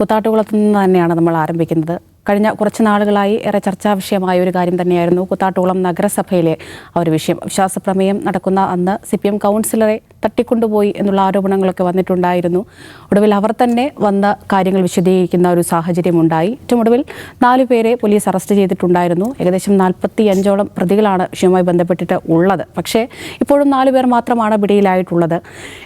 കുത്താട്ടുകുളത്ത് നിന്ന് തന്നെയാണ് നമ്മൾ ആരംഭിക്കുന്നത്. കഴിഞ്ഞ കുറച്ച് നാളുകളായി ഏറെ ചർച്ചാ വിഷയമായ ഒരു കാര്യം തന്നെയായിരുന്നു കുത്താട്ടുകുളം നഗരസഭയിലെ ആ ഒരു വിഷയം. വിശ്വാസപ്രമേയം നടക്കുന്ന അന്ന് സി പി എം കൗൺസിലറെ തട്ടിക്കൊണ്ടുപോയി എന്നുള്ള ആരോപണങ്ങളൊക്കെ വന്നിട്ടുണ്ടായിരുന്നു. ഒടുവിൽ അവർ തന്നെ വന്ന കാര്യങ്ങൾ വിശദീകരിക്കുന്ന ഒരു സാഹചര്യമുണ്ടായി. ഏറ്റവും ഒടുവിൽ നാലു പേരെ പോലീസ് അറസ്റ്റ് ചെയ്തിട്ടുണ്ടായിരുന്നു. ഏകദേശം നാൽപ്പത്തി അഞ്ചോളം പ്രതികളാണ് വിഷയവുമായി ബന്ധപ്പെട്ടിട്ട് ഉള്ളത്. പക്ഷേ ഇപ്പോഴും നാലു പേർ മാത്രമാണ് പിടിയിലായിട്ടുള്ളത്.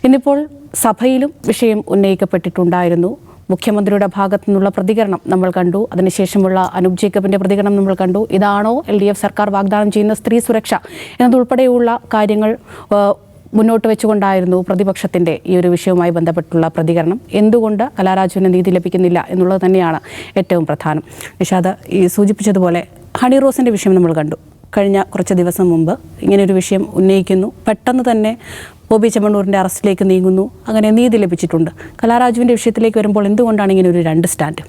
ഇന്നിപ്പോൾ സഭയിലും വിഷയം ഉന്നയിക്കപ്പെട്ടിട്ടുണ്ടായിരുന്നു. മുഖ്യമന്ത്രിയുടെ ഭാഗത്തു നിന്നുള്ള പ്രതികരണം നമ്മൾ കണ്ടു. അതിനുശേഷമുള്ള അനൂപ് ജേക്കബിന്റെ പ്രതികരണം നമ്മൾ കണ്ടു. ഇതാണോ എൽ ഡി എഫ് സർക്കാർ വാഗ്ദാനം ചെയ്യുന്ന സ്ത്രീ സുരക്ഷ എന്നതുൾപ്പെടെയുള്ള കാര്യങ്ങൾ മുന്നോട്ട് വെച്ചുകൊണ്ടായിരുന്നു പ്രതിപക്ഷത്തിന്റെ ഈ ഒരു വിഷയവുമായി ബന്ധപ്പെട്ടുള്ള പ്രതികരണം. എന്തുകൊണ്ട് കലാരാജുവിന് നീതി ലഭിക്കുന്നില്ല എന്നുള്ളത് തന്നെയാണ് ഏറ്റവും പ്രധാനം. നിഷാദ് ഈ സൂചിപ്പിച്ചതുപോലെ ഹണി റോസിന്റെ വിഷയം നമ്മൾ കണ്ടു. കഴിഞ്ഞ കുറച്ച് ദിവസം മുമ്പ് ഇങ്ങനെയൊരു വിഷയം ഉന്നയിക്കുന്നു. പെട്ടെന്ന് തന്നെ ബോബി ചെമ്മണ്ണൂരിന്റെ അറസ്റ്റിലേക്ക് നീങ്ങുന്നു. അങ്ങനെ നീതി ലഭിച്ചിട്ടുണ്ട്. കലാരാജുവിന്റെ വിഷയത്തിലേക്ക് വരുമ്പോൾ എന്തുകൊണ്ടാണ് ഇങ്ങനെ ഒരു രണ്ട് സ്റ്റാൻഡ്?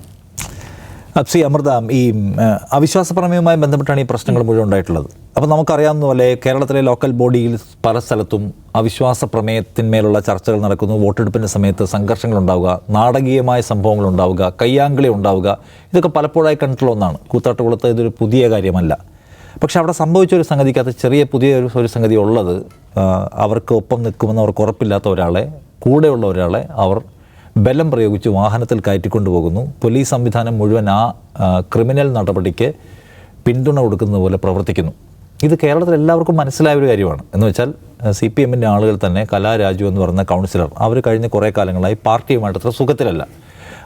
അപ്സി അമൃത ഈ അവിശ്വാസ പ്രമേയവുമായി ബന്ധപ്പെട്ടാണ് ഈ പ്രശ്നങ്ങൾ മുഴുവൻ ഉണ്ടായിട്ടുള്ളത്. അപ്പോൾ നമുക്കറിയാവുന്ന പോലെ കേരളത്തിലെ ലോക്കൽ ബോഡിയിൽ പല സ്ഥലത്തും അവിശ്വാസ പ്രമേയത്തിന്മേലുള്ള ചർച്ചകൾ നടക്കുന്നു. വോട്ടെടുപ്പിന്റെ സമയത്ത് സംഘർഷങ്ങൾ ഉണ്ടാവുക നാടകീയമായ സംഭവങ്ങൾ ഉണ്ടാവുക കയ്യാങ്കളി ഉണ്ടാവുക ഇതൊക്കെ പലപ്പോഴായി കണ്ടിട്ടുള്ള ഒന്നാണ്. കൂത്താട്ടുകുളത്ത് ഇതൊരു പുതിയ കാര്യമല്ല. പക്ഷെ അവിടെ സംഭവിച്ച ഒരു സംഗതിക്കകത്ത് ചെറിയ പുതിയ ഒരു സംഗതി ഉള്ളത് അവർക്ക് ഒപ്പം നിൽക്കുമെന്ന് അവർക്ക് ഉറപ്പില്ലാത്ത ഒരാളെ കൂടെയുള്ള ഒരാളെ അവർ ബലം പ്രയോഗിച്ച് വാഹനത്തിൽ കയറ്റിക്കൊണ്ടു പോകുന്നു പോലീസ് സംവിധാനം മുഴുവൻ ആ ആ, ക്രിമിനൽ നടപടിക്ക് പിന്തുണ കൊടുക്കുന്നത് പോലെ പ്രവർത്തിക്കുന്നു. ഇത് കേരളത്തിൽ എല്ലാവർക്കും മനസ്സിലായ ഒരു കാര്യമാണ്. എന്ന് വെച്ചാൽ സി പി എമ്മിന്റെ ആളുകൾ തന്നെ കലാരാജു എന്ന് പറയുന്ന കൗൺസിലർ അവർ കഴിഞ്ഞ കുറേ കാലങ്ങളായി പാർട്ടിയുമായിട്ട് അത്ര സുഖത്തിലല്ല.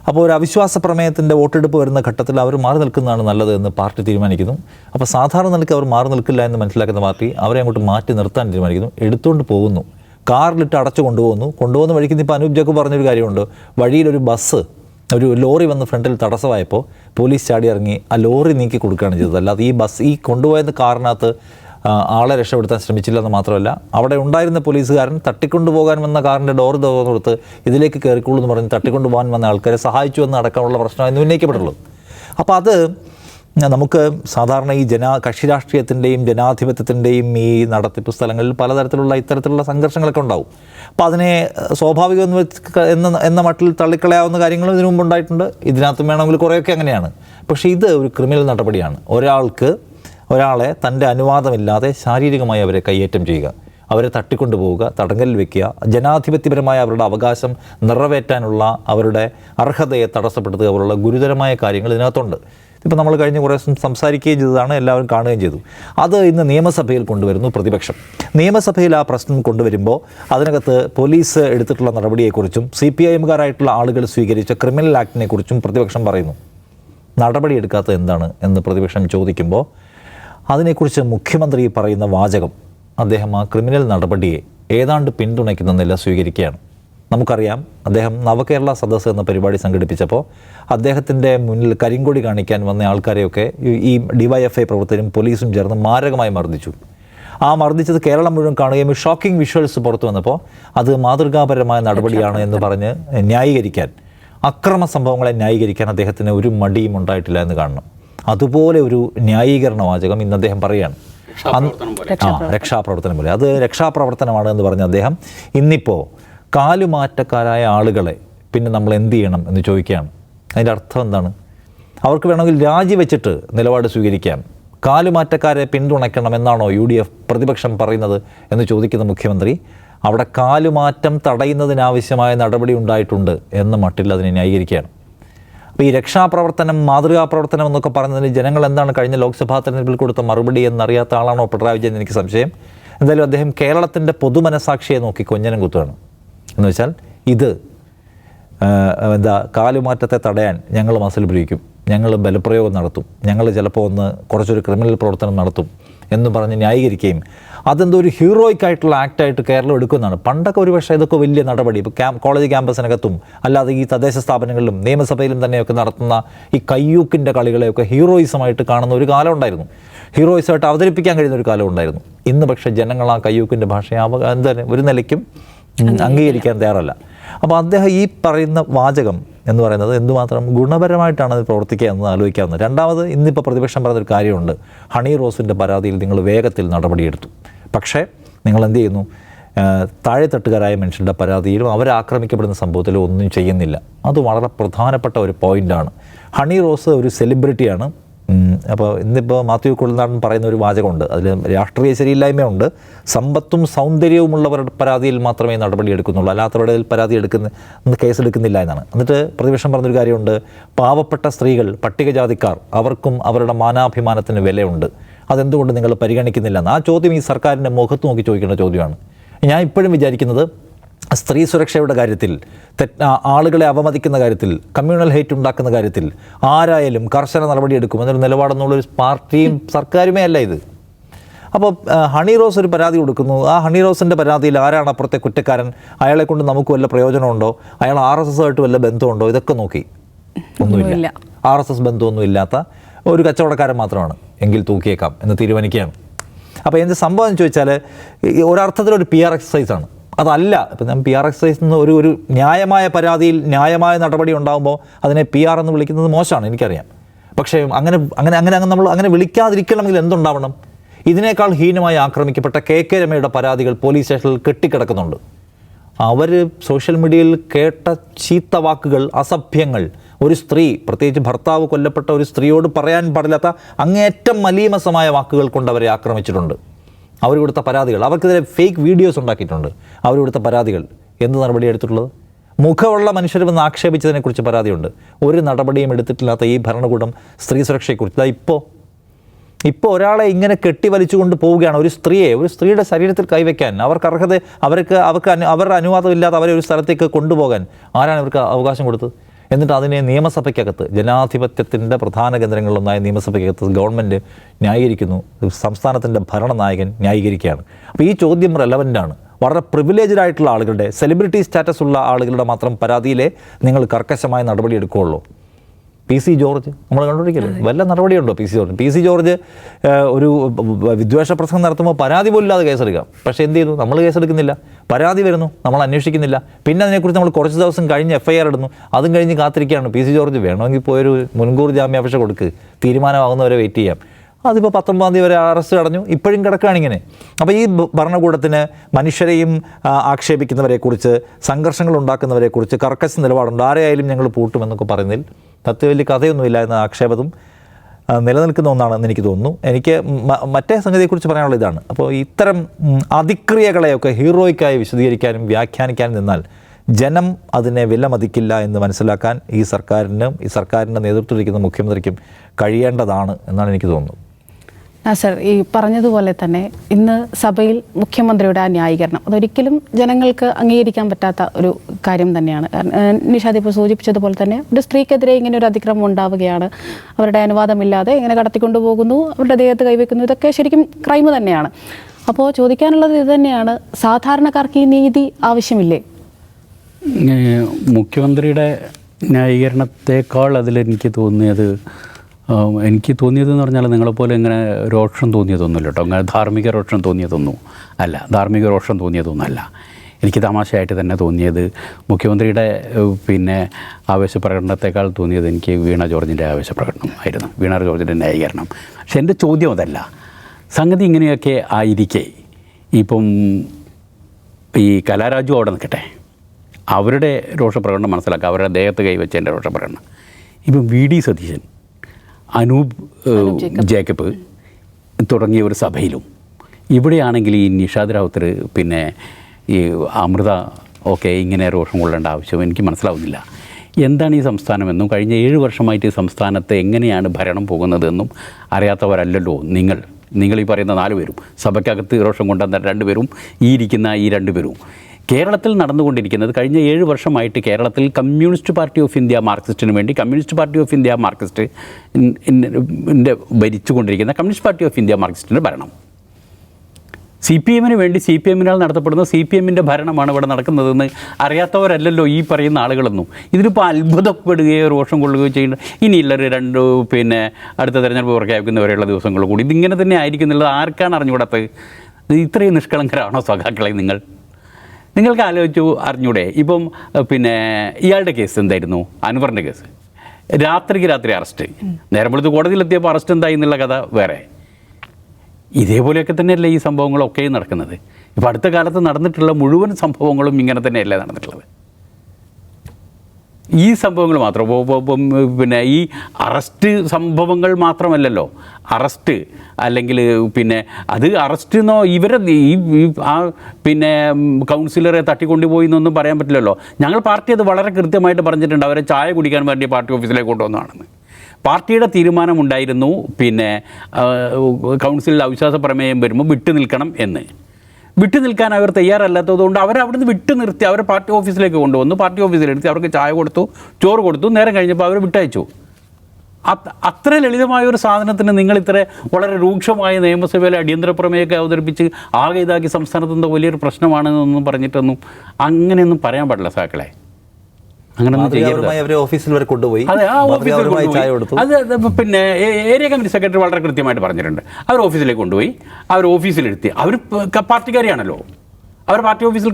അപ്പോൾ ഒരു അവിശ്വാസ പ്രമേയത്തിന്റെ വോട്ടെടുപ്പ് വരുന്ന ഘട്ടത്തിൽ അവർ മാറി നിൽക്കുന്നതാണ് നല്ലത് എന്ന് പാർട്ടി തീരുമാനിക്കുന്നു. അപ്പോൾ സാധാരണ നിലയ്ക്ക് അവർ മാറി നിൽക്കില്ല എന്ന് മനസ്സിലാക്കുന്ന പാർട്ടി അവരെ അങ്ങോട്ട് മാറ്റി നിർത്താൻ തീരുമാനിക്കുന്നു. എടുത്തുകൊണ്ട് പോകുന്നു. കാറിലിട്ട് അടച്ചു കൊണ്ടുപോകുന്നു. കൊണ്ടുപോകുന്ന വഴിക്ക് ഇപ്പോൾ അനൂപ് ജക്കു പറഞ്ഞൊരു കാര്യമുണ്ട്. വഴിയിലൊരു ബസ് ഒരു ലോറി വന്ന് ഫ്രണ്ടിൽ തടസ്സമായപ്പോൾ പോലീസ് ചാടി ഇറങ്ങി ആ ലോറി നീക്കി കൊടുക്കുകയാണ് ചെയ്തത്. അല്ലാതെ ഈ ബസ് ഈ കൊണ്ടുപോയത് കാറിനകത്ത് ആളെ രക്ഷപ്പെടുത്താൻ ശ്രമിച്ചില്ലെന്ന് മാത്രമല്ല അവിടെ ഉണ്ടായിരുന്ന പോലീസുകാരൻ തട്ടിക്കൊണ്ടുപോകാൻ വന്ന കാറിന്റെ ഡോർ തുറന്നു കൊടുത്ത് ഇതിലേക്ക് കയറിക്കോളൂ എന്ന് പറഞ്ഞ് തട്ടിക്കൊണ്ടുപോകാൻ വന്ന ആൾക്കാരെ സഹായിച്ചു എന്ന് അടക്കമുള്ള പ്രശ്നമായിരുന്നു ഉന്നയിക്കപ്പെട്ടുള്ളൂ അപ്പോൾ അത് നമുക്ക് സാധാരണ ഈ ജനാ കക്ഷി രാഷ്ട്രീയത്തിന്റെയും ജനാധിപത്യത്തിന്റെയും ഈ നടത്തിപ്പ് സ്ഥലങ്ങളിൽ പലതരത്തിലുള്ള ഇത്തരത്തിലുള്ള സംഘർഷങ്ങളൊക്കെ ഉണ്ടാവും. അപ്പോൾ അതിനെ സ്വാഭാവികം എന്ന എന്ന മട്ടിൽ തള്ളിക്കളയാവുന്ന കാര്യങ്ങളും ഇതിനു മുമ്പ് ഉണ്ടായിട്ടുണ്ട്. ഇതിനകത്തും വേണമെങ്കിൽ കുറേയൊക്കെ അങ്ങനെയാണ്. പക്ഷേ ഇത് ഒരു ക്രിമിനൽ നടപടിയാണ്. ഒരാൾക്ക് ഒരാളെ തന്റെ അനുവാദമില്ലാതെ ശാരീരികമായി അവരെ കയ്യേറ്റം ചെയ്യുക അവരെ തട്ടിക്കൊണ്ടു പോവുക തടങ്കലിൽ വെക്കുക ജനാധിപത്യപരമായ അവരുടെ അവകാശം നിറവേറ്റാനുള്ള അവരുടെ അർഹതയെ തടസ്സപ്പെടുത്തുക പോലുള്ള ഗുരുതരമായ കാര്യങ്ങൾ ഇതിനകത്തുണ്ട്. ഇപ്പോൾ നമ്മൾ കഴിഞ്ഞ കുറേ സംസാരിക്കുകയും ചെയ്തതാണ് എല്ലാവരും കാണുകയും ചെയ്തു. അത് ഇന്ന് നിയമസഭയിൽ കൊണ്ടുവരുന്നു പ്രതിപക്ഷം. നിയമസഭയിൽ ആ പ്രശ്നം കൊണ്ടുവരുമ്പോൾ അതിനകത്ത് പോലീസ് എടുത്തിട്ടുള്ള നടപടിയെക്കുറിച്ചും സി പി ഐ എമ്മുകാരായിട്ടുള്ള ആളുകൾ സ്വീകരിച്ച ക്രിമിനൽ ആക്ടിനെക്കുറിച്ചും പ്രതിപക്ഷം പറയുന്നു. നടപടിയെടുക്കാത്തത് എന്താണ് എന്ന് പ്രതിപക്ഷം ചോദിക്കുമ്പോൾ അതിനെക്കുറിച്ച് മുഖ്യമന്ത്രി പറയുന്ന വാചകം അദ്ദേഹം ആ ക്രിമിനൽ നടപടിയെ ഏതാണ്ട് പിന്തുണയ്ക്കുന്ന നില സ്വീകരിക്കുകയാണ്. നമുക്കറിയാം അദ്ദേഹം നവകേരള സദസ് എന്ന പരിപാടി സംഘടിപ്പിച്ചപ്പോൾ അദ്ദേഹത്തിന്റെ മുന്നിൽ കരിങ്കൊടി കാണിക്കാൻ വന്ന ആൾക്കാരെയൊക്കെ ഈ- ഡിവൈഎഫ്ഐ പ്രവർത്തകരും പോലീസും ചേർന്ന് മാരകമായി മർദ്ദിച്ചു. ആ മർദ്ദിച്ചത് കേരളം മുഴുവൻ കാണുകയും ഷോക്കിംഗ് വിഷ്വൽസ് പുറത്തു വന്നപ്പോൾ അത് മാതൃകാപരമായ നടപടിയാണ് എന്ന് പറഞ്ഞ് ന്യായീകരിക്കാൻ അക്രമ സംഭവങ്ങളെ ന്യായീകരിക്കാൻ അദ്ദേഹത്തിന് ഒരു മടിയും ഉണ്ടായിട്ടില്ല എന്ന് കാണണം. അതുപോലെ ഒരു ന്യായീകരണ വാചകം ഇന്ന് അദ്ദേഹം പറയുകയാണ്. ആ രക്ഷാപ്രവർത്തനം പോലെ. അത് രക്ഷാപ്രവർത്തനമാണ് എന്ന് പറഞ്ഞ അദ്ദേഹം ഇന്നിപ്പോൾ കാലുമാറ്റക്കാരായ ആളുകളെ പിന്നെ നമ്മൾ എന്ത് ചെയ്യണം എന്ന് ചോദിക്കുകയാണ്. അതിന്റെ അർത്ഥം എന്താണ്? അവർക്ക് വേണമെങ്കിൽ രാജിവെച്ചിട്ട് നിലപാട് സ്വീകരിക്കാം. കാലുമാറ്റക്കാരെ പിന്തുണയ്ക്കണം എന്നാണോ യു ഡി എഫ് പ്രതിപക്ഷം പറയുന്നത് എന്ന് ചോദിക്കുന്ന മുഖ്യമന്ത്രി അവിടെ കാലുമാറ്റം തടയുന്നതിനാവശ്യമായ നടപടി ഉണ്ടായിട്ടുണ്ട് എന്ന് മട്ടിൽ അതിനെ ന്യായീകരിക്കുകയാണ്. അപ്പോൾ ഈ രക്ഷാപ്രവർത്തനം മാതൃകാ പ്രവർത്തനം എന്നൊക്കെ പറയുന്നതിന് ജനങ്ങൾ എന്താണ് കഴിഞ്ഞ ലോക്സഭാ തെരഞ്ഞെടുപ്പിൽ കൊടുത്ത മറുപടി എന്നറിയാത്ത ആളാണോ പിണറായി വിജയൻ എനിക്ക് സംശയം. എന്തായാലും അദ്ദേഹം കേരളത്തിന്റെ പൊതുമനസാക്ഷിയെ നോക്കി കൊഞ്ഞനം കുത്തുകയാണ്. എന്ന് വെച്ചാൽ ഇത് എന്താ കാലുമാറ്റത്തെ തടയാൻ ഞങ്ങൾ മസിൽ പിടിക്കും ഞങ്ങൾ ബലപ്രയോഗം നടത്തും. ഞങ്ങൾ ചിലപ്പോൾ ഒന്ന് കുറച്ചൊരു ക്രിമിനൽ പ്രവർത്തനം നടത്തും. എന്ന് പറഞ്ഞ് ന്യായീകരിക്കുകയും അതെന്തോ ഒരു ഹീറോയിക് ആയിട്ടുള്ള ആക്റ്റായിട്ട് കേരളം എടുക്കുന്നതാണ്. പണ്ടൊക്കെ ഒരു പക്ഷേ ഇതൊക്കെ വലിയ നടപടി. ഇപ്പോൾ ക്യാമ്പ് കോളേജ് ക്യാമ്പസിനകത്തും അല്ലാതെ ഈ തദ്ദേശ സ്ഥാപനങ്ങളിലും നിയമസഭയിലും തന്നെയൊക്കെ നടത്തുന്ന ഈ കയ്യൂക്കിന്റെ കളികളെയൊക്കെ ഹീറോയിസമായിട്ട് കാണുന്ന ഒരു കാലം ഉണ്ടായിരുന്നു. ഹീറോയിസമായിട്ട് അവതരിപ്പിക്കാൻ കഴിയുന്ന ഒരു കാലം ഉണ്ടായിരുന്നു. ഇന്ന് പക്ഷേ ജനങ്ങൾ ആ കയ്യൂക്കിന്റെ ഭാഷയെ അവ എന്താണ് ഒരു നിലയ്ക്കും അംഗീകരിക്കാൻ തയ്യാറല്ല. അപ്പോൾ അദ്ദേഹം ഈ പറയുന്ന വാചകം എന്ന് പറയുന്നത് എന്തുമാത്രം ഗുണപരമായിട്ടാണ് അത് പ്രവർത്തിക്കുക എന്ന് ആലോചിക്കാവുന്നത് രണ്ടാമത് ഇന്നിപ്പോൾ പ്രതിപക്ഷം പറഞ്ഞൊരു കാര്യമുണ്ട്. ഹണി റോസിന്റെ പരാതിയിൽ നിങ്ങൾ വേഗത്തിൽ നടപടിയെടുത്തു. പക്ഷേ നിങ്ങൾ എന്ത് ചെയ്യുന്നു? താഴെത്തട്ടുകാരായ മനുഷ്യരുടെ പരാതിയിലും അവരാക്രമിക്കപ്പെടുന്ന സംഭവത്തിലും ഒന്നും ചെയ്യുന്നില്ല. അത് വളരെ പ്രധാനപ്പെട്ട ഒരു പോയിന്റാണ് ഹണി റോസ് ഒരു സെലിബ്രിറ്റിയാണ് അപ്പോൾ ഇന്നിപ്പോൾ മാത്യു കുളനാടൻ പറയുന്ന ഒരു വാചകമുണ്ട്. അതിൽ രാഷ്ട്രീയ ശരിയില്ലായ്മയുണ്ട്. സമ്പത്തും സൗന്ദര്യവുമുള്ളവരുടെ പരാതിയിൽ മാത്രമേ നടപടി എടുക്കുന്നുള്ളൂ. അല്ലാത്തവരുടെ പരാതി എടുക്കുന്ന കേസെടുക്കുന്നില്ല എന്നാണ്. എന്നിട്ട് പ്രതിപക്ഷം പറഞ്ഞൊരു കാര്യമുണ്ട്. പാവപ്പെട്ട സ്ത്രീകൾ പട്ടികജാതിക്കാർ അവർക്കും അവരുടെ മാനാഭിമാനത്തിന് വിലയുണ്ട്. അതെന്തുകൊണ്ട് നിങ്ങൾ പരിഗണിക്കുന്നില്ല എന്ന്? ആ ചോദ്യം ഈ സർക്കാരിന്റെ മുഖത്ത് നോക്കി ചോദിക്കേണ്ട ചോദ്യമാണ്. ഞാൻ ഇപ്പോഴും വിചാരിക്കുന്നത് സ്ത്രീ സുരക്ഷയുടെ കാര്യത്തിൽ തെറ്റ് ആളുകളെ അവമതിക്കുന്ന കാര്യത്തിൽ കമ്മ്യൂണൽ ഹേറ്റ് ഉണ്ടാക്കുന്ന കാര്യത്തിൽ ആരായാലും കർശന നടപടിയെടുക്കും എന്നൊരു നിലപാടെന്നുള്ളൊരു പാർട്ടിയും സർക്കാരുമേ അല്ല ഇത്. അപ്പോൾ ഹണി റോസ് ഒരു പരാതി കൊടുക്കുന്നു. ആ ഹണി റോസിന്റെ പരാതിയിൽ ആരാണ് അപ്പുറത്തെ കുറ്റക്കാരൻ? അയാളെ കൊണ്ട് നമുക്ക് വല്ല പ്രയോജനമുണ്ടോ? അയാൾ ആർ എസ് എസ് ആയിട്ട് വല്ല ബന്ധമുണ്ടോ? ഇതൊക്കെ നോക്കി. ഒന്നുമില്ല. ആർ എസ് എസ് ബന്ധമൊന്നും ഇല്ലാത്ത ഒരു കച്ചവടക്കാരൻ മാത്രമാണ് എങ്കിൽ തൂക്കിയേക്കാം എന്ന് തീരുമാനിക്കുകയാണ്. അപ്പോൾ എന്ത് സംഭവം എന്ന് ചോദിച്ചാൽ ഒരർത്ഥത്തിലൊരു പി ആർ എക്സസൈസാണ് അതല്ല. ഇപ്പം പി ആർ എക്സൈസ് നിന്ന് ഒരു ഒരു ന്യായമായ പരാതിയിൽ ന്യായമായ നടപടി ഉണ്ടാകുമ്പോൾ അതിനെ പി ആർ എന്ന് വിളിക്കുന്നത് മോശമാണ് എനിക്കറിയാം. പക്ഷേ അങ്ങനെ അങ്ങനെ അങ്ങനെ അങ്ങ് നമ്മൾ അങ്ങനെ വിളിക്കാതിരിക്കണമെങ്കിൽ എന്തുണ്ടാവണം? ഇതിനേക്കാൾ ഹീനമായി ആക്രമിക്കപ്പെട്ട കെ കെ രമയുടെ പരാതികൾ പോലീസ് സ്റ്റേഷനിൽ കെട്ടിക്കിടക്കുന്നുണ്ട്. അവർ സോഷ്യൽ മീഡിയയിൽ കേട്ട ചീത്ത വാക്കുകൾ അസഭ്യങ്ങൾ ഒരു സ്ത്രീ പ്രത്യേകിച്ച് ഭർത്താവ് കൊല്ലപ്പെട്ട ഒരു സ്ത്രീയോട് പറയാൻ പാടില്ലാത്ത അങ്ങേയറ്റം മലീമസമായ വാക്കുകൾ കൊണ്ട് അവരെ ആക്രമിച്ചിട്ടുണ്ട്. അവർ കൊടുത്ത പരാതികൾ. അവർക്കെതിരെ ഫേക്ക് വീഡിയോസ് ഉണ്ടാക്കിയിട്ടുണ്ട്. അവർ കൊടുത്ത പരാതികൾ. എന്ത് നടപടി എടുത്തിട്ടുള്ളത്? മുഖമുള്ള മനുഷ്യർ വന്ന് ആക്ഷേപിച്ചതിനെക്കുറിച്ച് പരാതിയുണ്ട്. ഒരു നടപടിയും എടുത്തിട്ടില്ലാത്ത ഈ ഭരണകൂടം സ്ത്രീ സുരക്ഷയെക്കുറിച്ച്. ഇതാ ഇപ്പോൾ ഇപ്പോൾ ഒരാളെ ഇങ്ങനെ കെട്ടി വലിച്ചുകൊണ്ട് പോവുകയാണ്. ഒരു സ്ത്രീയെ ഒരു സ്ത്രീയുടെ ശരീരത്തിൽ കൈവയ്ക്കാൻ അവർക്ക് അർഹത അവർക്ക് അവർക്ക് അവരുടെ അനുവാദമില്ലാതെ അവരെ ഒരു സ്ഥലത്തേക്ക് കൊണ്ടുപോകാൻ ആരാണ് ഇവർക്ക് അവകാശം കൊടുത്തത്? എന്നിട്ട് അതിനെ നിയമസഭയ്ക്കകത്ത് ജനാധിപത്യത്തിന്റെ പ്രധാന കേന്ദ്രങ്ങളിലൊന്നായ നിയമസഭയ്ക്കകത്ത് ഗവൺമെന്റ് ന്യായീകരിക്കുന്നു. സംസ്ഥാനത്തിന്റെ ഭരണനായകൻ ന്യായീകരിക്കുകയാണ്. അപ്പോൾ ഈ ചോദ്യം റെലവന്റാണ് വളരെ പ്രിവിലേജ്ഡ് ആയിട്ടുള്ള ആളുകളുടെ സെലിബ്രിറ്റി സ്റ്റാറ്റസ് ഉള്ള ആളുകളുടെ മാത്രം പരാതിയിലെ നിങ്ങൾ കർക്കശമായ നടപടി എടുക്കുകയുള്ളൂ പി സി ജോർജ്. നമ്മൾ കണ്ടുപിടിക്കില്ലേ? വല്ല നടപടിയുണ്ടോ P C George P C George ഒരു വിദ്വേഷ പ്രസംഗം നടത്തുമ്പോൾ പരാതി പോലും ഇല്ലാതെ കേസെടുക്കാം പക്ഷേ എന്ത് ചെയ്തു? നമ്മൾ കേസെടുക്കുന്നില്ല. പരാതി വരുന്നു. നമ്മൾ അന്വേഷിക്കുന്നില്ല. പിന്നെ അതിനെക്കുറിച്ച് നമ്മൾ കുറച്ച് ദിവസം കഴിഞ്ഞ് എഫ് ഐ ആർ ഇടുന്നു. അതും കഴിഞ്ഞ് കാത്തിരിക്കുകയാണ്. പി സി ജോർജ് വേണമെങ്കിൽ പോയൊരു മുൻകൂർ ജാമ്യാപേക്ഷ കൊടുക്ക്. തീരുമാനമാകുന്നവരെ വെയിറ്റ് ചെയ്യാം. അതിപ്പോൾ പത്തൊമ്പതാം തീയതി വരെ അറസ്റ്റ് അടഞ്ഞു. ഇപ്പോഴും കിടക്കുകയാണ് ഇങ്ങനെ. അപ്പോൾ ഈ ഭരണകൂടത്തിന് മനുഷ്യരെയും ആക്ഷേപിക്കുന്നവരെക്കുറിച്ച് സംഘർഷങ്ങൾ ഉണ്ടാക്കുന്നവരെക്കുറിച്ച് കർക്കശ നിലപാടുണ്ട്. ആരെയായാലും ഞങ്ങൾ പൂട്ടുമെന്നൊക്കെ പറയുന്നതിൽ തത്വ വലിയ കഥയൊന്നുമില്ല എന്ന ആക്ഷേപതും നിലനിൽക്കുന്ന ഒന്നാണെന്ന് എനിക്ക് തോന്നുന്നു. എനിക്ക് മറ്റേ സംഗതിയെക്കുറിച്ച് പറയാനുള്ള ഇതാണ്. അപ്പോൾ ഇത്തരം അതിക്രിയകളെയൊക്കെ ഹീറോയ്ക്കായി വിശദീകരിക്കാനും വ്യാഖ്യാനിക്കാനും നിന്നാൽ ജനം അതിനെ വിലമതിക്കില്ല എന്ന് മനസ്സിലാക്കാൻ ഈ സർക്കാരിനും ഈ സർക്കാരിന്റെ നേതൃത്വത്തിലിരിക്കുന്ന മുഖ്യമന്ത്രിക്കും കഴിയേണ്ടതാണ് എന്നാണ് എനിക്ക് തോന്നുന്നത് സർ ഈ പറഞ്ഞതുപോലെ തന്നെ ഇന്ന് സഭയിൽ മുഖ്യമന്ത്രിയുടെ ആ ന്യായീകരണം അതൊരിക്കലും ജനങ്ങൾക്ക് അംഗീകരിക്കാൻ പറ്റാത്ത ഒരു കാര്യം തന്നെയാണ്. നിഷാദ് ഇപ്പോൾ സൂചിപ്പിച്ചതുപോലെ തന്നെ ഒരു സ്ത്രീക്കെതിരെ ഇങ്ങനെ ഒരു അതിക്രമം ഉണ്ടാവുകയാണ്. അവരുടെ അനുവാദമില്ലാതെ ഇങ്ങനെ കടത്തിക്കൊണ്ടു പോകുന്നു അവരുടെ ദേഹത്ത് കൈവയ്ക്കുന്നു ഇതൊക്കെ ശരിക്കും ക്രൈം തന്നെയാണ്. അപ്പോൾ ചോദിക്കാനുള്ളത് ഇത് തന്നെയാണ് സാധാരണക്കാർക്ക് ഈ നീതി ആവശ്യമില്ലേ? മുഖ്യമന്ത്രിയുടെ ന്യായീകരണത്തെക്കാൾ അതിലെനിക്ക് തോന്നിയത് എനിക്ക് തോന്നിയതെന്ന് പറഞ്ഞാൽ നിങ്ങളെപ്പോലെ ഇങ്ങനെ രോഷം തോന്നിയതൊന്നുമില്ല കേട്ടോ. അങ്ങനെ ധാർമ്മിക രോഷം തോന്നിയതൊന്നും അല്ല. ധാർമ്മിക രോഷം തോന്നിയതൊന്നുമല്ല എനിക്ക് തമാശയായിട്ട് തന്നെ തോന്നിയത് മുഖ്യമന്ത്രിയുടെ പിന്നെ ആവേശ ആവേശപ്രകടനത്തെക്കാൾ തോന്നിയത് എനിക്ക് വീണ ജോർജിന്റെ ആവേശപ്രകടനം ആയിരുന്നു. വീണ ജോർജിന്റെ ന്യായീകരണം. പക്ഷെ എന്റെ ചോദ്യം അതല്ല. സംഗതി ഇങ്ങനെയൊക്കെ ആയിരിക്കെ. ഇപ്പം ഈ കലാരാജു അവിടെ നിൽക്കട്ടെ. അവരുടെ രോഷപ്രകടനം മനസ്സിലാക്കുക. അവരുടെ ദേഹത്ത് കൈവച്ചതിന്റെ രോഷപ്രകടനം. ഇപ്പം വി ഡി സതീശൻ അനൂപ് ജേക്കബ്. തുടങ്ങിയ ഒരു സഭയിലും. ഇവിടെയാണെങ്കിൽ ഈ നിഷാദ് റാവുത്തർ പിന്നെ ഈ അമൃത ഒക്കെ ഇങ്ങനെ രോഷം കൊള്ളേണ്ട ആവശ്യം എനിക്ക് മനസ്സിലാവുന്നില്ല. എന്താണ് ഈ സംസ്ഥാനമെന്നും കഴിഞ്ഞ ഏഴ് വർഷമായിട്ട് ഈ സംസ്ഥാനത്ത് എങ്ങനെയാണ് ഭരണം പോകുന്നതെന്നും അറിയാത്തവരല്ലല്ലോ നിങ്ങൾ. നിങ്ങൾ ഈ പറയുന്ന നാല് പേരും. സഭയ്ക്കകത്ത് രോഷം കൊണ്ടുവന്ന രണ്ടുപേരും ഈ ഇരിക്കുന്ന ഈ രണ്ടുപേരും കേരളത്തിൽ നടന്നുകൊണ്ടിരിക്കുന്നത് കഴിഞ്ഞ ഏഴ് വർഷമായിട്ട് കേരളത്തിൽ കമ്മ്യൂണിസ്റ്റ് പാർട്ടി ഓഫ് ഇന്ത്യ മാർക്സിസ്റ്റിന് വേണ്ടി communist party of India Marxist ഭരിച്ചുകൊണ്ടിരിക്കുന്ന communist party of India മാർക്സിസ്റ്റിന്റെ ഭരണം. സി പി എമ്മിന് വേണ്ടി സി പി എമ്മിനാൽ നടത്തപ്പെടുന്ന സി പി എമ്മിന്റെ ഭരണമാണ് ഇവിടെ നടക്കുന്നതെന്ന് അറിയാത്തവരല്ലല്ലോ ഈ പറയുന്ന ആളുകളൊന്നും. ഇതിലിപ്പോൾ അത്ഭുതപ്പെടുകയോ രോഷം കൊള്ളുകയോ ചെയ്യുന്ന ഇനിയുള്ളൊരു രണ്ട് പിന്നെ അടുത്ത തെരഞ്ഞെടുപ്പ് പ്രഖ്യാപിക്കുന്നവരെയുള്ള ദിവസങ്ങൾ കൂടി ഇതിങ്ങനെ തന്നെ ആയിരിക്കുന്നുള്ളത് ആർക്കാണ് അറിഞ്ഞുകൂടാത്തത്? ഇത് ഇത്രയും നിഷ്കളങ്കരാണോ സഖാക്കളെ നിങ്ങൾ? നിങ്ങൾക്ക് ആലോചിച്ചു അറിഞ്ഞൂടെ? ഇപ്പം പിന്നെ ഇയാളുടെ കേസ് എന്തായിരുന്നു? അൻവറിന്റെ കേസ്. രാത്രിക്ക് രാത്രി അറസ്റ്റ്. നേരം നേരമ്പളത്ത് കോടതിയിലെത്തിയപ്പോൾ അറസ്റ്റ് എന്തായി എന്നുള്ള കഥ വേറെ. ഇതേപോലെയൊക്കെ തന്നെയല്ലേ ഈ സംഭവങ്ങളൊക്കെ നടക്കുന്നത്. ഇപ്പോൾ അടുത്ത കാലത്ത് നടന്നിട്ടുള്ള മുഴുവൻ സംഭവങ്ങളും ഇങ്ങനെ തന്നെയല്ലേ നടന്നിട്ടുള്ളത്. ഈ സംഭവങ്ങൾ മാത്രം. പിന്നെ ഈ അറസ്റ്റ് സംഭവങ്ങൾ മാത്രമല്ലല്ലോ. അറസ്റ്റ് അല്ലെങ്കിൽ പിന്നെ അത് അറസ്റ്റ് എന്നോ ഇവരെ ഈ ആ പിന്നെ കൗൺസിലറെ തട്ടിക്കൊണ്ടുപോയി എന്നൊന്നും പറയാൻ പറ്റില്ലല്ലോ. ഞങ്ങൾ പാർട്ടി അത് വളരെ കൃത്യമായിട്ട് പറഞ്ഞിട്ടുണ്ട്. അവരെ ചായ കുടിക്കാൻ വേണ്ടി പാർട്ടി ഓഫീസിലേക്ക് കൊണ്ടുവന്നതാണെന്ന്. പാർട്ടിയുടെ തീരുമാനമുണ്ടായിരുന്നു പിന്നെ കൗൺസിലിൽ അവിശ്വാസ പ്രമേയം വരുമ്പോൾ വിട്ടു നിൽക്കണം എന്ന്. വിട്ടു നിൽക്കാൻ അവർ തയ്യാറല്ലാത്തതുകൊണ്ട് അവർ അവിടുന്ന് വിട്ടു നിർത്തി അവരെ പാർട്ടി ഓഫീസിലേക്ക് കൊണ്ടുവന്നു. പാർട്ടി ഓഫീസിലെടുത്ത് അവർക്ക് ചായ കൊടുത്തു ചോറ് കൊടുത്തു. നേരം കഴിഞ്ഞപ്പോൾ അവർ വിട്ടയച്ചു. അത് അത്ര ലളിതമായ ഒരു സാധനത്തിന് നിങ്ങൾ ഇത്ര വളരെ രൂക്ഷമായ നിയമസഭയിലെ അടിയന്തര പ്രമേയമൊക്കെ അവതരിപ്പിച്ച് ആകെ ഇതാക്കി സംസ്ഥാനത്ത് എന്താ വലിയൊരു പ്രശ്നമാണെന്നൊന്നും പറഞ്ഞിട്ടൊന്നും അങ്ങനെയൊന്നും പറയാൻ പാടില്ല സാക്കളെ മാതൃകാപരമായി അവരെ ഓഫീസിൽ വരെ കൊണ്ടുപോയി. അതെ ആ ഓഫീസിൽ ചായ. കൊടുത്തു. അത് പിന്നെ ഏരിയ കമ്മിറ്റി സെക്രട്ടറി വളരെ കൃത്യമായിട്ട് പറഞ്ഞിട്ടുണ്ട്. അവർ ഓഫീസിലേക്ക് കൊണ്ടുപോയി. അവർ ഓഫീസിലെടുത്തി അവർ പാർട്ടിക്കാരിയാണല്ലോ. അവർ പാർട്ടി ഓഫീസിൽ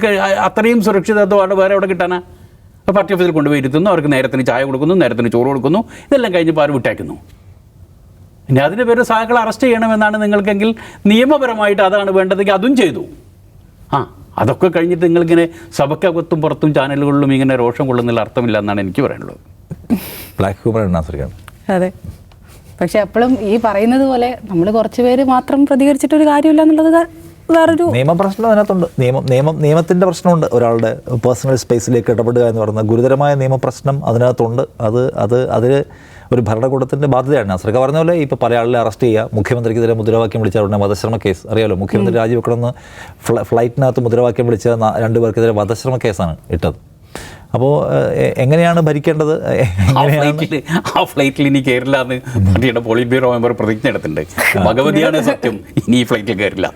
അത്രയും സുരക്ഷിതത്വമാണ് വേറെ എവിടെ കിട്ടാനാ? പാർട്ടി ഓഫീസിൽ കൊണ്ടുപോയി ഇരുത്തുന്നു. അവർക്ക് നേരത്തിന് ചായ കൊടുക്കുന്നു നേരത്തിന് ചോറ് കൊടുക്കുന്നു. ഇതെല്ലാം കഴിഞ്ഞപ്പോൾ അവർ വിട്ടേക്കുന്നു ഇനി അതിന്റെ പേര് സാഹകളെ അറസ്റ്റ് ചെയ്യണമെന്നാണ് നിങ്ങൾക്കെങ്കിൽ നിയമപരമായിട്ട് അതാണ് വേണ്ടതെങ്കിൽ അതും ചെയ്തു. ആ അതൊക്കെ കഴിഞ്ഞിട്ട് നിങ്ങളിങ്ങനെ സഭയ്ക്കകത്തും പുറത്തും ചാനലുകളിലും ഇങ്ങനെ രോഷം കൊള്ളുന്നില്ല അർത്ഥമില്ല എന്നാണ് എനിക്ക് പറയാനുള്ളത്. ബ്ലാക്ക് ഹ്യൂമർ അതെ. പക്ഷെ അപ്പോഴും ഈ പറയുന്നത് പോലെ നമ്മൾ കുറച്ച് പേര് മാത്രം പ്രതികരിച്ചിട്ടൊരു കാര്യമില്ല എന്നുള്ളത് വേറൊരു നിയമപ്രശ്നം അതിനകത്തുണ്ട്. നിയമം നിയമം നിയമത്തിന്റെ പ്രശ്നമുണ്ട്. ഒരാളുടെ പേഴ്സണൽ സ്പേസിലേക്ക് ഇടപെടുക എന്ന് പറയുന്ന ഗുരുതരമായ നിയമപ്രശ്നം അതിനകത്തുണ്ട്. അത് അത് അതിൽ ഒരു ഭരണകൂടത്തിന്റെ ബാധ്യതയാണ്. നാസർക്ക പറഞ്ഞ പോലെ ഇപ്പോൾ പല ആളുകളെ അറസ്റ്റ് ചെയ്യുക. മുഖ്യമന്ത്രിക്കെതിരെ മുദ്രാവാക്യം വിളിച്ച ഉടനെ വധശ്രമ കേസ്. അറിയാലോ? മുഖ്യമന്ത്രി രാജിവെക്കണമെന്ന് ഫ്ലൈ ഫ്ലൈറ്റിനകത്ത് മുദ്രാവാക്യം വിളിച്ച രണ്ടുപേർക്കെതിരെ വധശ്രമ കേസാണ് ഇട്ടത്. അപ്പോൾ എങ്ങനെയാണ് ഭരിക്കേണ്ടത്? ആ ഫ്ലൈറ്റിൽ ആ ഫ്ലൈറ്റിൽ ഇനി കയറില്ല എന്ന് പാർട്ടിയുടെ പോളിറ്റ് ബ്യൂറോ മെമ്പർ പ്രതിജ്ഞ എടുത്തിട്ടുണ്ട്. ഭഗവതിയാണ് സത്യം. ഇനി ഈ ഫ്ലൈറ്റിൽ കയറില്ല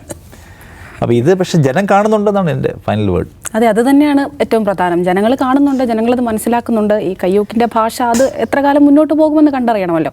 അപ്പോൾ ഇത് പക്ഷേ ജനം കാണുന്നുണ്ടെന്നാണ് എന്റെ ഫൈനൽ വേർഡ് അതെ അത് തന്നെയാണ് ഏറ്റവും പ്രധാനം. ജനങ്ങൾ കാണുന്നുണ്ട് ജനങ്ങളത് മനസ്സിലാക്കുന്നുണ്ട്. ഈ കയ്യൂക്കിന്റെ ഭാഷ അത് എത്ര കാലം മുന്നോട്ട് പോകുമെന്ന് കണ്ടറിയണമല്ലോ.